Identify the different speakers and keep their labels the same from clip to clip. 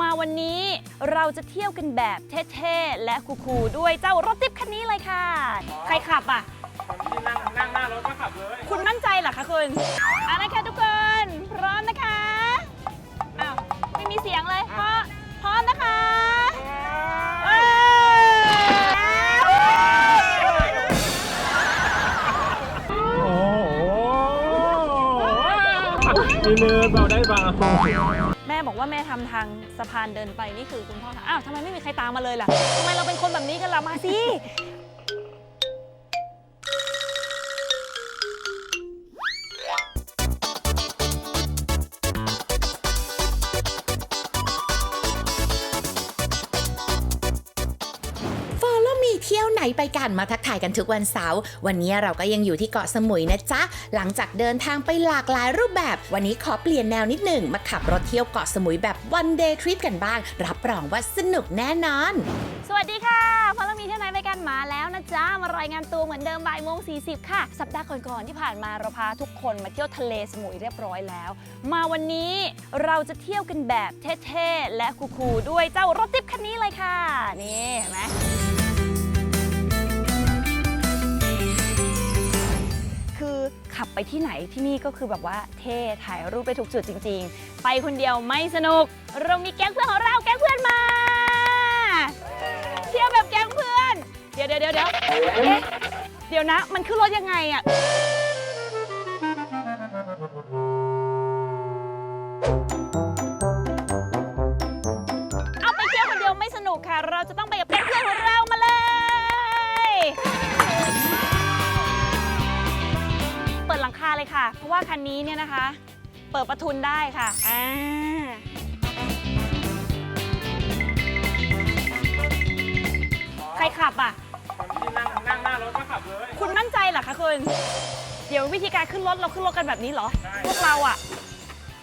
Speaker 1: มาวันนี้เราจะเที่ยวกันแบบเท่ๆ และคูลๆด้วยเจ้ารถติ๊บคันนี้เลยค่ะ ใครขับอะ
Speaker 2: คนที่นั่งนั่งหน้ารถก็ขับเลย
Speaker 1: คุณมั่นใจเหรอคะคุณเอาละค่ะทุกคน พร้อมนะคะ อ้าว ไม่มีเสียงเลยเพราะพร้อมนะคะ แม่บอกว่าแม่ทำทางสะพานเดินไปนี่คือคุณพ่อถามอ้าวทำไมไม่มีใครตามมาเลยล่ะทำไมเราเป็นคนแบบนี้กันล่ะมาสิ
Speaker 3: ไหนไปกันมาทักทายกันทุกวันเสาร์วันนี้เราก็ยังอยู่ที่เกาะสมุยนะจ๊ะ หลังจากเดินทางไปหลากหลายรูปแบบ วันนี้ขอเปลี่ยนแนวนิดหนึ่งมาขับรถเที่ยวเกาะสมุยแบบ one day trip กันบ้าง รับรองว่าสนุกแน่นอน
Speaker 1: สวัสดีค่ะพอเรามีเที่ยวไหนไปกันมาแล้วนะจ๊ะ มารายงานตัวเหมือนเดิมบ่ายโมงสีค่ะ สัปดาห์ก่อนๆที่ผ่านมาเราพาทุกคนมาเที่ยวทะเลสมุยเรียบร้อยแล้ว มาวันนี้เราจะเที่ยวกันแบบเท่ๆและคูลๆด้วยเจ้ารถติ๊บคันนี้เลยค่ะ นี่เห็นไหม ขับไปที่ไหนที่นี่ก็คือแบบว่าเท่ถ่ายรูปไปทุกจุดจริง ๆ ไปคนเดียวไม่สนุก เรามีแก๊งเพื่อนของเราแก๊งเพื่อนมา เที่ยวแบบแก๊งเพื่อน เดี๋ยวเดี๋ยวเดี๋ยวเดี๋ยวเอ๊ะเดี๋ยวนะ มันขึ้นรถยังไงอะ เปิดหลังคาเลยค่ะ เพราะว่าคันนี้เนี่ยนะคะ เปิดประทุนได้ค่ะอ่าใครขับอะ
Speaker 2: คนที่นั่งนั่งหน้ารถก็ขับเลย
Speaker 1: คุณมั่นใจเหรอคะคุณ เดี๋ยววิธีการขึ้นรถเราขึ้นรถกันแบบนี้เหรอ
Speaker 2: ใช่
Speaker 1: พวกเราอะ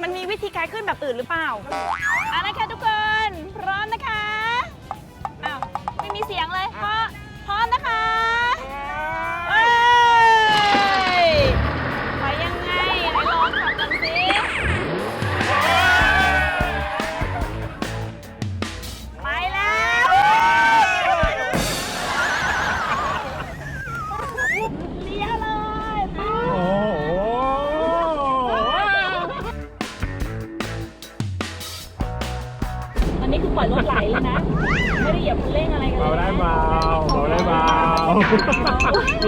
Speaker 1: มันมีวิธีการขึ้นแบบอื่นหรือเปล่าเอาละค่ะทุกคน พร้อมนะคะ อ้าว ไม่มีเสียงเลย เพราะพร้อมนะคะ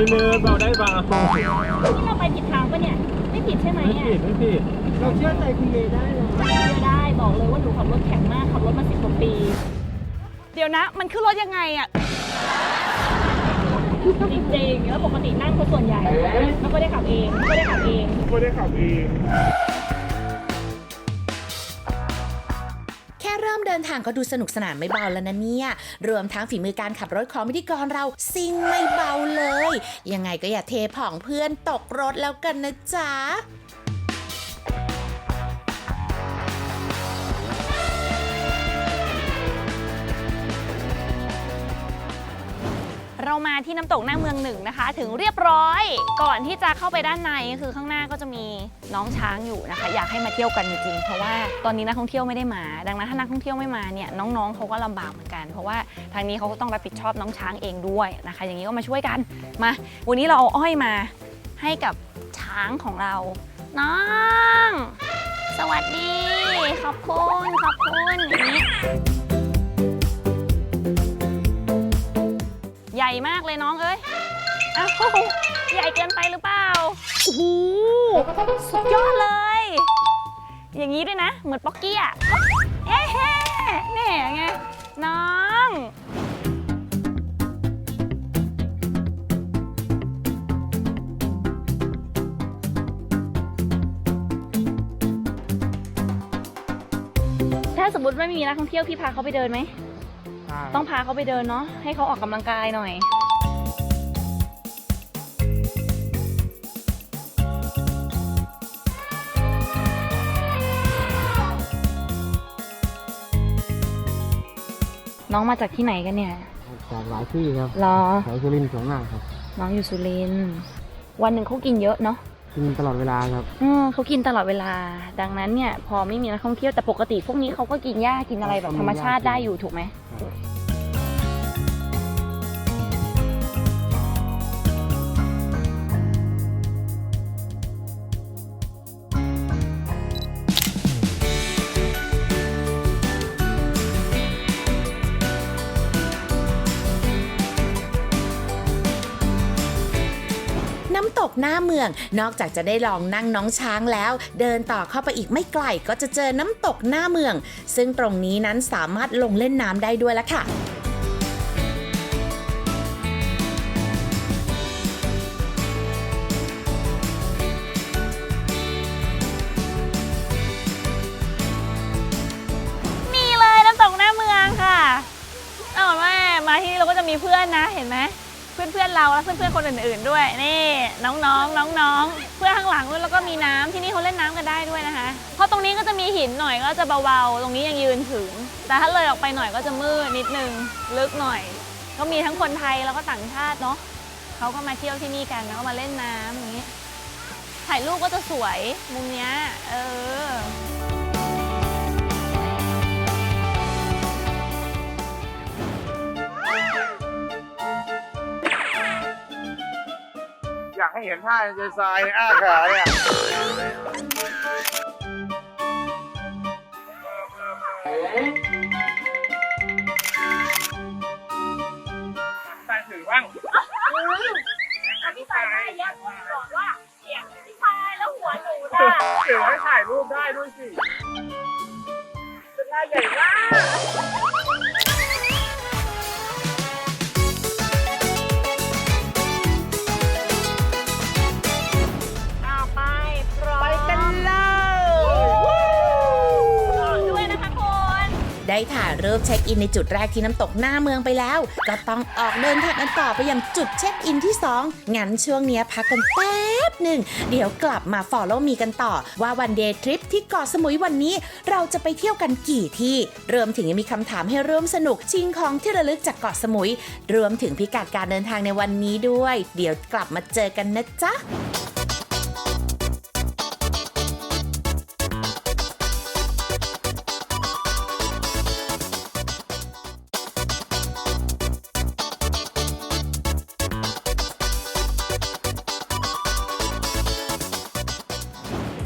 Speaker 1: เนินเบา
Speaker 2: ได้เบานี่เรา
Speaker 1: ไปผิดทางปะเนี่ย ไม่ผิดใช่ไหม
Speaker 2: ไม่
Speaker 1: อะ
Speaker 2: ผิดไม่ผิด
Speaker 4: เราเชื่อใจคุณเมย์ได้เลย
Speaker 1: เชื่อได้บอกเลยว่าหนูขับรถแข็งมากขับรถมาสิบกว่าปี เดี๋ยวนะ มันขึ้นรถยังไงอะ จริงๆแล้วปกตินั่งคนส่วนใหญ่ แล้วก็ได้ขับเอง ก็ได้ขับเอง
Speaker 2: ไม่ได้ขับเอง
Speaker 3: เดินทางก็ดูสนุกสนานไม่เบาแล้วนะเนี่ย รวมทั้งฝีมือการขับรถของพิธีกรเราซิ่งไม่เบาเลย ยังไงก็อย่าเทผ่องเพื่อนตกรถแล้วกันนะจ๊ะ
Speaker 1: เรามาที่น้ำตกหน้าเมืองหนึ่งนะคะ ถึงเรียบร้อย ก่อนที่จะเข้าไปด้านในคือข้างหน้าก็จะมีน้องช้างอยู่นะคะ อยากให้มาเที่ยวกันจริงๆเพราะว่าตอนนี้นักท่องเที่ยวไม่ได้มา ดังนั้นถ้านักท่องเที่ยวไม่มาเนี่ยน้องๆเขาก็ลำบากเหมือนกัน เพราะว่าทางนี้เขาก็ต้องรับผิดชอบน้องช้างเองด้วยนะคะ อย่างนี้ก็มาช่วยกันมา วันนี้เราเอาอ้อยมาให้กับช้างของเรา น้อง สวัสดี ขอบคุณ ขอบคุณอย่างนี้ ญ่มากเลยน้องเอ้ยอ้าวใหญ่เกินไปหรือเปล่าโอ้โหสุดยอดเลย อย่างนี้ด้วยนะ เหมือนป๊อกกี้อะเฮ้เฮ้นี่ไงน้องถ้าสมมติไม่มีนักท่องเที่ยวพี่พาเขาไปเดินไหม ต้องพาเขาไปเดินเนาะให้เขาออกกำลังกายหน่อย น้องมาจากที่ไหนกันเนี่ย
Speaker 4: จากหลายที่ครับ
Speaker 1: รอ
Speaker 4: แถวสุรินทร์สวนมากครับ
Speaker 1: น้องอยู่สุรินทร์วันหนึ่งเขากินเยอะเนาะ
Speaker 4: กินตลอดเวลาครับ
Speaker 1: อืมเขากินตลอดเวลา ดังนั้นเนี่ย พอไม่มีนักท่องเที่ยวแต่ปกติพวกนี้เขาก็กินหญ้ากินอะไรแบบธรรมชาติได้อยู่ถูกไหม
Speaker 3: หน้าเมือง นอกจากจะได้ลองนั่งน้องช้างแล้ว เดินต่อเข้าไปอีกไม่ไกลก็จะเจอน้ำตกหน้าเมือง ซึ่งตรงนี้นั้นสามารถลงเล่นน้ำได้ด้วยละค่ะ
Speaker 1: นี่เลยน้ำตกหน้าเมืองค่ะเอาแม่มาที่นี่เราก็จะมีเพื่อนนะเห็นไหม เพื่อนเพื่อนๆเราและเพื่อนเพื่อนๆคนอื่นๆด้วยนี่น้องๆน้องๆ เพื่อนข้างหลังด้วยแล้วก็มีน้ำที่นี่เขาเล่นน้ำกันได้ด้วยนะคะเพราะตรงนี้ก็จะมีหินหน่อยก็จะเบาๆ ตรงนี้ยังยืนถึง แต่ถ้าเลยออกไปหน่อยก็จะมืดนิดนึงลึกหน่อย ก็มีทั้งคนไทยแล้วก็ต่างชาติเนาะเขาก็มาเที่ยวที่นี่กันแล้วก็มาเล่นน้ำอย่างนี้ถ่ายรูปก็จะสวยมุมเนี้ยเออ
Speaker 2: ให้เห็นท่าเจทรายในอ้าขาเนี่ยใส่ถือบ้าง
Speaker 1: พี่ชายไม่แยกคนบอกว่าเสียงพี่ชายแล้วหัวหนู
Speaker 2: ถื
Speaker 1: น่ะ
Speaker 2: อให้ถ่ายรูปได้ด้วยสิเป็นท่าใหญ่มาก
Speaker 1: ได้
Speaker 3: ถ่ายรูปเช็คอินในจุดแรกที่น้ำตกหน้าเมืองไปแล้ว ก็ต้องออกเดินทางกันต่อไปยังจุดเช็คอินที่ 2 งั้นช่วงนี้พักกันแป๊บหนึ่ง เดี๋ยวกลับมา Follow มีกันต่อว่าวันเดย์ทริปที่เกาะสมุยวันนี้ เราจะไปเที่ยวกันกี่ที่รวมถึงยังมีคำถามให้ร่วมสนุกชิงของที่ระลึกจากเกาะสมุย รวมถึงพิกัดการเดินทางในวันนี้ด้วย เดี๋ยวกลับมาเจอกันนะจ๊ะ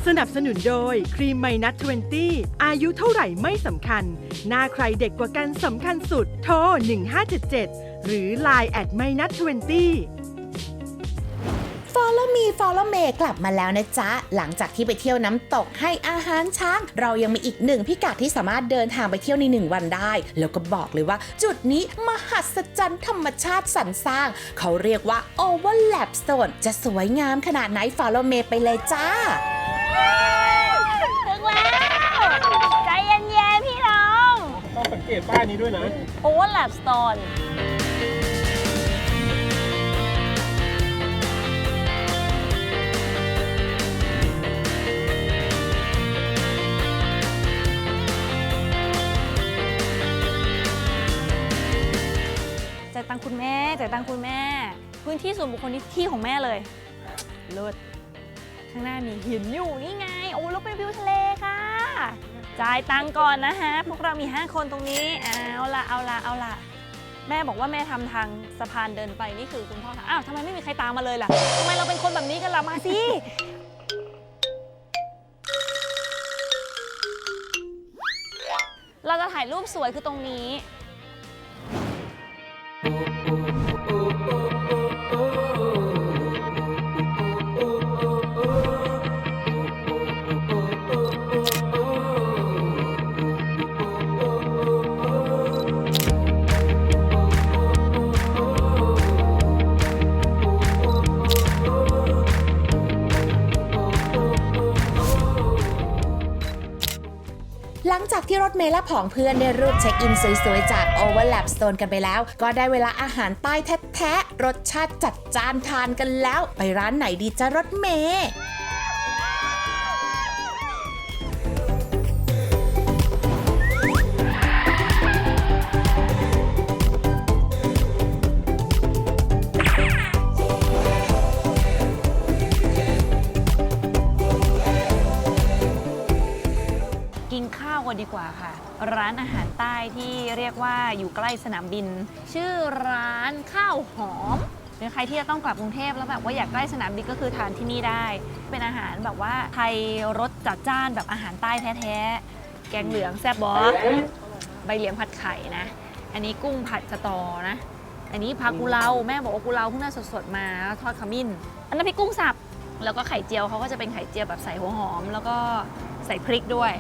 Speaker 5: สนับสนุนโดยครีมไมนัท20 อายุเท่าไหร่ไม่สำคัญ หน้าใครเด็กกว่ากันสำคัญสุด โทร 1577 หรือ Line แอดไมนัท20
Speaker 3: Follow me Follow me กลับมาแล้วนะจ๊ะ หลังจากที่ไปเที่ยวน้ำตกให้อาหารช้าง เรายังมีอีกหนึ่งพิกัดที่สามารถเดินทางไปเที่ยวในหนึ่งวันได้ แล้วก็บอกเลยว่า จุดนี้มหัศจรรย์ธรรมชาติสรรสร้าง เขาเรียกว่า Overlap Zone จะสวยงามขนาดไหน Follow me ไปเลยจ้า
Speaker 1: ถึงแล้วใจเย็นๆพี่น้อง
Speaker 2: ต้องสังเกตป้ายนี้ด้วยนะ
Speaker 1: Overlap Stone จ่ายตังค์คุณแม่จ่ายตังค์คุณแม่ พื้นที่ส่วนบุคคลนี่ที่ของแม่เลยเลิศ ข้างหน้ามีหินอยู่นี่ไง โอ้แล้วเป็นวิวทะเลค่ะ จ่ายตังก่อนนะฮะ พวกเรามี 5 คนตรงนี้ เอาละเอาละเอาละแม่บอกว่าแม่ทำทางสะพานเดินไปนี่คือคุณพ่อทำอ้าวทำไมไม่มีใครตามมาเลยล่ะทำไมเราเป็นคนแบบนี้กันล่ะมาสิเราจะถ่ายรูปสวยคือตรงนี้
Speaker 3: มล์และผองเพื่อนได้รูปเช็คอินสวยๆ จาก Overlap Stone กันไปแล้ว ก็ได้เวลาอาหารใต้แท้ๆรสชาติจัดจานทานกันแล้ว ไปร้านไหนดีจ้ารถเม ล์
Speaker 1: ร้านอาหารใต้ที่เรียกว่าอยู่ใกล้สนามบิน ชื่อร้านข้าวหอมหรือใครที่จะต้องกลับกรุงเทพแล้วแบบว่าอยากใกล้สนามบินก็คือทานที่นี่ได้ เป็นอาหารแบบว่าไทยรสจัดจ้านแบบอาหารใต้แท้ๆแกงเหลืองแซ่บบอใบเหลียงผัดไข่นะ อันนี้กุ้งผัดสตอนะ อันนี้ผักกุเลาแม่บอกว่ากุเลาเพิ่งน่าสดๆมาทอดขมิ้น อันนั้นพริกกุ้งสับแล้วก็ไข่เจียวเขาก็จะเป็นไข่เจียวแบบใส่หัวหอม แล้วก็ใส่พริกด้วย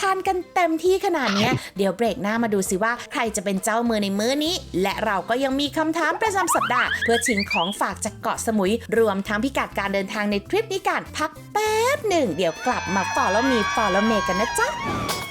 Speaker 3: ทานกันเต็มที่ขนาดเนี้ยเดี๋ยวเบรกหน้ามาดูสิว่าใครจะเป็นเจ้ามือในมื้อนี้ และเราก็ยังมีคำถามประจำสัปดาห์ เพื่อชิงของฝากจากเกาะสมุย รวมทั้งพิกัดการเดินทางในทริปนี้กันพักแป๊บหนึ่ง เดี๋ยวกลับมาฟอลแล้วมีฟอลแล้วเมกันนะจ๊ะ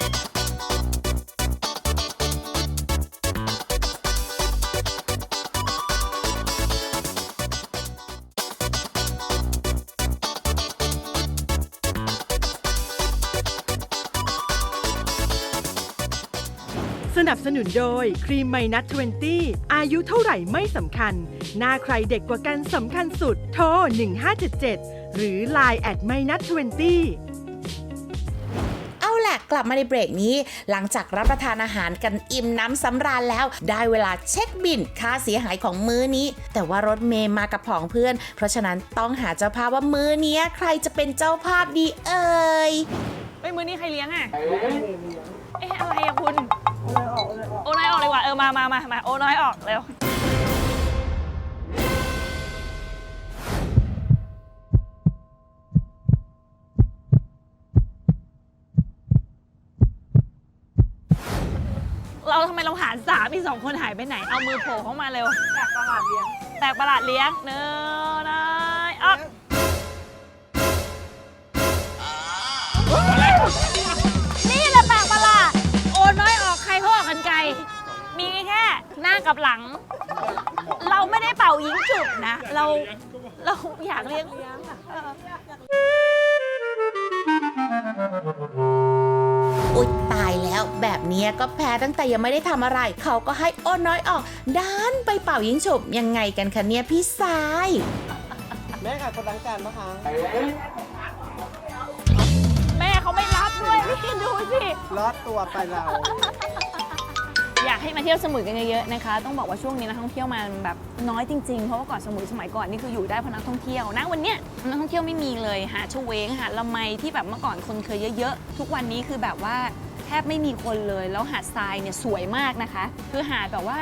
Speaker 5: สนับสนุนโดยครีมไมนัท20 อายุเท่าไหร่ไม่สำคัญ หน้าใครเด็กกว่ากันสำคัญสุด โทร 1577 หรือ Line แอดไมนัท20
Speaker 3: เอาแหละกลับมาในเบรกนี้ หลังจากรับประทานอาหารกันอิ่มน้ำสำราญแล้ว ได้เวลาเช็คบินค่าเสียหายของมื้อนี้ แต่ว่ารถเมย์มากับผองเพื่อน เพราะฉะนั้นต้องหาเจ้าภาพว่ามื้อเนี้ยใครจะเป็นเจ้าภาพดีเอ่ย
Speaker 1: เฮ้ยมื้อนี้ใครเลี้ยงอะเอ๊ะอะไรอะคุณ มามามามาโอน้อยออกเร็วเราทำไมเราหารสามอีกสองคนหายไปไหน เอามือโผล่เข้ามาเร็ว
Speaker 2: แตกประหลาดเลี้ยง
Speaker 1: แตกประหลาดเลี้ยงเนื้อนายออกนี่ หน้ากับหลัง เราไม่ได้เป่ายิงจุบนะ เราเราอยากเลี้ยงเออ
Speaker 3: อุ๊ยตายแล้วแบบเนี้ยก็แพ้ตั้งแต่ยังไม่ได้ทำอะไร เขาก็ให้โอ้น้อยออกด้านไปเป่ายิงฉุบยังไงกันคะเนี่ยพี่สาย
Speaker 4: แม่ค่ะคนล้างจานปะคะ
Speaker 1: แม่เขาไม่รับด้วยนี่ดูสิ
Speaker 4: รอดตัวไปเรา
Speaker 1: อยาก ให้มาเที่ยวสมุยกันเยอะๆนะคะ ต้องบอกว่าช่วงนี้นักท่องเที่ยวมาแบบน้อยจริงๆ เพราะว่าเก่อนสมุยสมัยก่อนนี่คืออยู่ได้เพราะนักท่องเที่ยวนะวันเนี้ยนักท่องเที่ยวไม่มีเลยหาดเชเวงหาดละไมที่แบบเมื่อก่อนคนเคยเยอะๆ ทุกวันนี้คือแบบว่าแทบไม่มีคนเลยแล้วหาดทรายเนี่ยสวยมากนะคะ คือหาดแบบว่า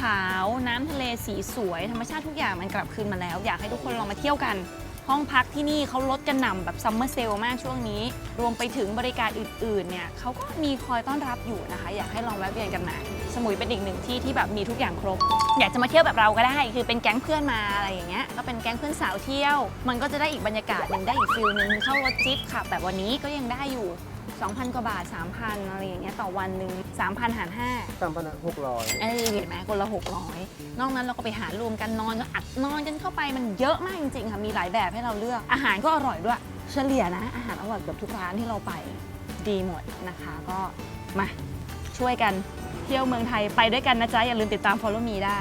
Speaker 1: ขาวน้ำทะเลสีสวย ธรรมชาติทุกอย่างมันกลับคืนมาแล้ว อยากให้ทุกคนลองมาเที่ยวกัน ห้องพักที่นี่เขาลดกระหน่ำแบบซัมเมอร์เซลมากช่วงนี้ รวมไปถึงบริการอื่นๆเนี่ยเขาก็มีคอยต้อนรับอยู่นะคะ อยากให้ลองแวะเวียนกันมา สมุยเป็นอีกหนึ่งที่ที่แบบมีทุกอย่างครบ อยากจะมาเที่ยวแบบเราก็ได้ คือเป็นแก๊งเพื่อนมาอะไรอย่างเงี้ยก็เป็นแก๊งเพื่อนสาวเที่ยว มันก็จะได้อีกบรรยากาศหนึ่งได้อีกฟิลหนึ่งเข้ารถจิ๊บขับแบบวันนี้ก็ยังได้อยู่ 2,000 กว่าบาท 3,000 อะไรอย่างเงี้ยต่อวันหนึ่ง3,000 หาร 5
Speaker 4: สามพันหกร้อย
Speaker 1: เอ้ยเห็นไหมคนละ 600 นอกนั้นเราก็ไปหารวมกันนอนก็อัดนอนกันเข้าไปมันเยอะมากจริงๆค่ะมีหลายแบบให้เราเลือก อาหารก็อร่อยด้วย เฉลี่ยนะ อาหารอร่อยเกือบทุกร้านที่เราไปดีหมดนะคะ ก็มาช่วยกัน เที่ยวเมืองไทยไปด้วยกันนะจ๊ะ อย่าลืมติดตาม Follow Me ได้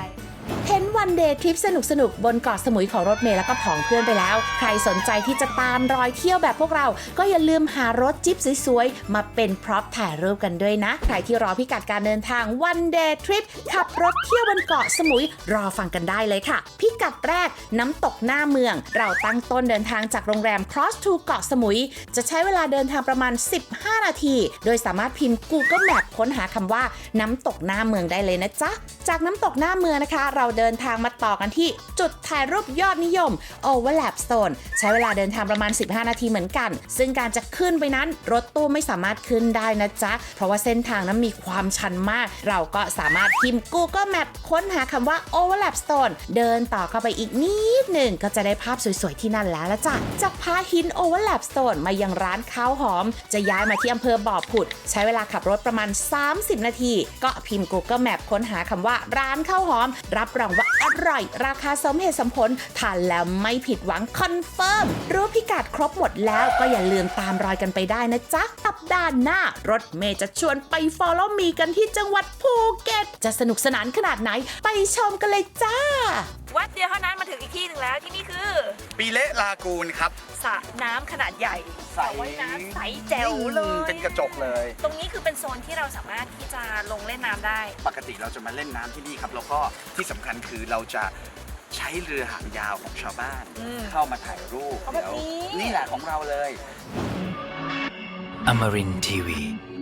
Speaker 3: เห็นวันเดย์ทริปสนุกสนุกบนเกาะสมุยของรถเมล์แล้วก็ผองเพื่อนไปแล้ว ใครสนใจที่จะตามรอยเที่ยวแบบพวกเรา ก็อย่าลืมหารถจิ๊บสวยๆ มาเป็นพร็อพถ่ายรูปกันด้วยนะ ใครที่รอพิกัดการเดินทางวันเดย์ทริปขับรถเที่ยวบนเกาะสมุยรอฟังกันได้เลยค่ะ พิกัดแรกน้ำตกหน้าเมือง เราตั้งต้นเดินทางจากโรงแรม Cross to เกาะสมุย จะใช้เวลาเดินทางประมาณ 15 นาที โดยสามารถพิมพ์ Google Map ค้นหาคำว่า น้ำตกหน้าเมืองได้เลยนะจ๊ะจากน้ำตกหน้าเมืองนะคะเราเดินทางมาต่อกันที่จุดถ่ายรูปยอดนิยม Overlap Zone ใช้เวลาเดินทางประมาณ 15 นาทีเหมือนกัน ซึ่งการจะขึ้นไปนั้นรถตู้ไม่สามารถขึ้นได้นะจ๊ะ เพราะว่าเส้นทางนั้นมีความชันมาก เราก็สามารถพิมพ์ Google Map ค้นหาคำว่า Overlap Zone เดินต่อเข้าไปอีกนิดหนึ่งก็จะได้ภาพสวยๆที่นั่นแล้วละจ้ะจากพาหิน Overlap Zone มายังร้านข้าวหอม จะย้ายมาที่อำเภอบ่อผุด ใช้เวลาขับรถประมาณ 30 นาที ก็พิมพ์ Google Map ค้นหาคำว่าร้านข้าวหอมรับรับรองว่าอร่อย ราคาสมเหตุสมผลทานแล้วไม่ผิดหวังคอนเฟิร์มรู้พิกัดครบหมดแล้วก็อย่าลืมตามรอยกันไปได้นะจ๊ะสัปดาห์หน้ารถเมย์จะชวนไปฟอลโล่มีกันที่จังหวัดภูเก็ต จะสนุกสนานขนาดไหนไปชมกันเลยจ้า
Speaker 1: วัดเดียวเท่านั้นมาถึงอีกที่หนึ่งแล้วที่นี่คือ
Speaker 6: ปีเละลากูนครับ
Speaker 1: สระน้ำขนาดใหญ่
Speaker 6: ใส
Speaker 1: สระว่ายน้ำใสแจ๋วเลย
Speaker 6: เป็นกระจกเลย
Speaker 1: ตรงนี้คือเป็นโซนที่เราสามารถที่จะลงเล่นน้ำได้
Speaker 6: ปกติเราจะมาเล่นน้ำที่นี่ครับ แล้วก็ที่สำคัญคือเราจะใช้เรือหางยาวของชาวบ้าน
Speaker 1: อืม
Speaker 6: เข้ามาถ่ายรูป
Speaker 1: เอาแบบนี้
Speaker 6: นี่แหละของเราเลย
Speaker 7: Amarin Tiwi.